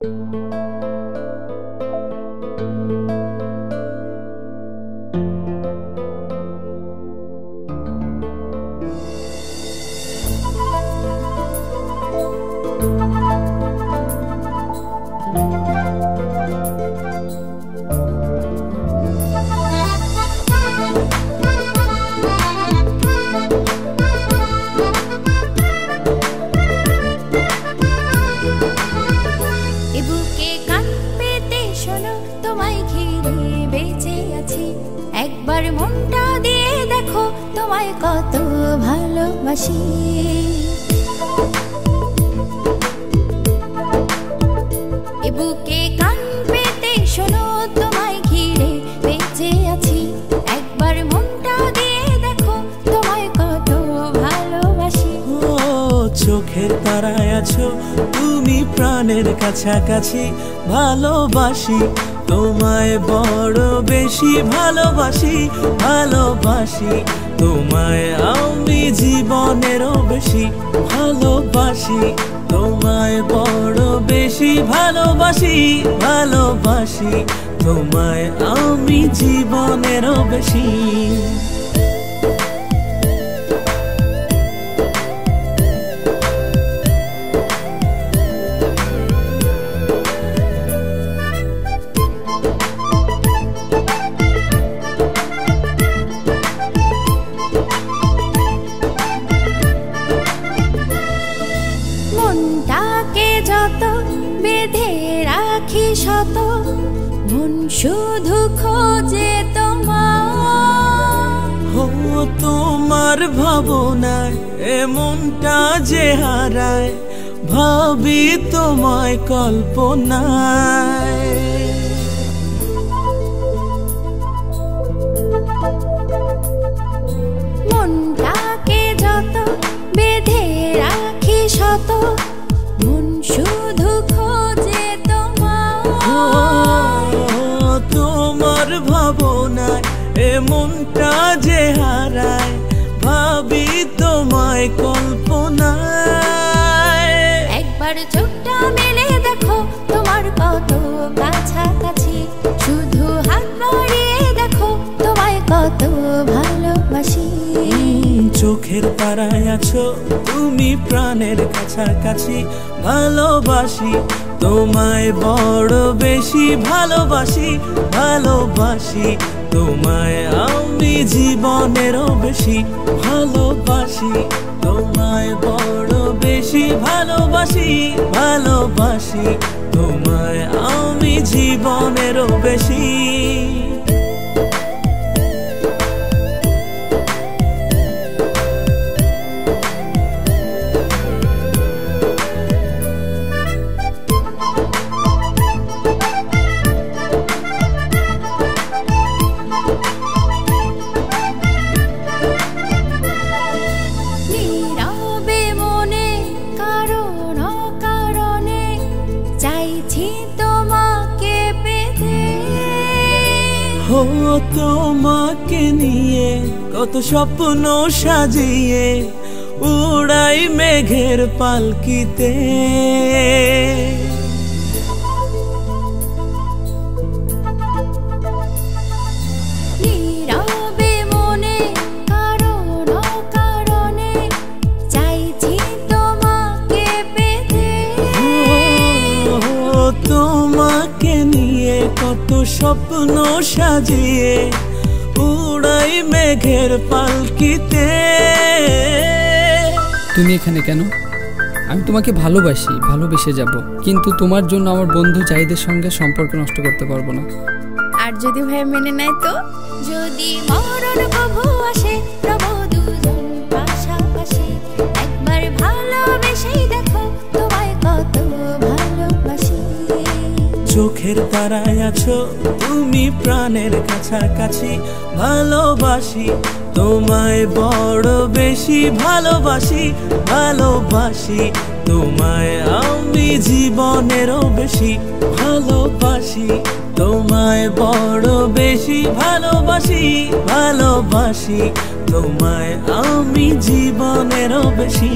এ একবার মনটা দিয়ে দেখো তোমায় কত ভালোবাসি। এ বুকে শোনো তোমায় আছি। একবার মনটা দিয়ে দেখো তোমায় কত ভালোবাসি। চোখের তারায় আছো, তুমি প্রাণের কাছাকাছি, ভালোবাসি। তোমায় বড় বেশি ভালোবাসি ভালোবাসি। তোমায় আমি জীবনেরও বেশি ভালোবাসি। তোমায় বড় বেশি ভালোবাসি ভালোবাসি। তোমায় আমি জীবনেরও বেশি। শত মন শুধু খোঁজে তোমার তোমার ভাবনায় এমনটা যে হারায় ভাবি তোমায় কল্পনায়। ভাবনায় এমনটা যে হারায়, ভাবি তোমায় কল্পনায়। একবার চোখটা মেলে দেখো, তোমার কত কাছাকাছি। শুধু হাত দেখো, তোমায় কত চোখের তারায় আছো? তুমি প্রাণের কাছাকাছি ভালোবাসি। তোমায় বড় বেশি ভালোবাসি ভালোবাসি। তোমায় আমি জীবনেরও বেশি ভালোবাসি। তোমায় বড় বেশি ভালোবাসি ভালোবাসি। তোমায় আমি জীবনেরও বেশি। তোমাকে নিয়ে কত স্বপ্ন সাজিয়ে উড়াই মেঘের পালকিতে। কত স্বপ্ন সাজিয়ে উড়াই মেঘের পালকিতে। তুমি এখানে কেন? আমি তোমাকে ভালোবাসি ভালোবেসে যাব। কিন্তু তোমার জন্য আমার বন্ধু জাহিদের সঙ্গে সম্পর্ক নষ্ট করতে পারব না। আর যদি ভাই মেনে নেয় তো? যদি মরণ কভু আসে চোখের আছো? তুমি প্রাণের কাছাকাছি ভালোবাসি। তোমায় বড় বেশি ভালোবাসি ভালোবাসি। তোমায় আমি জীবনেরও বেশি ভালোবাসি। তোমায় বড় বেশি ভালোবাসি ভালোবাসি। তোমায় আমি জীবনেরও বেশি।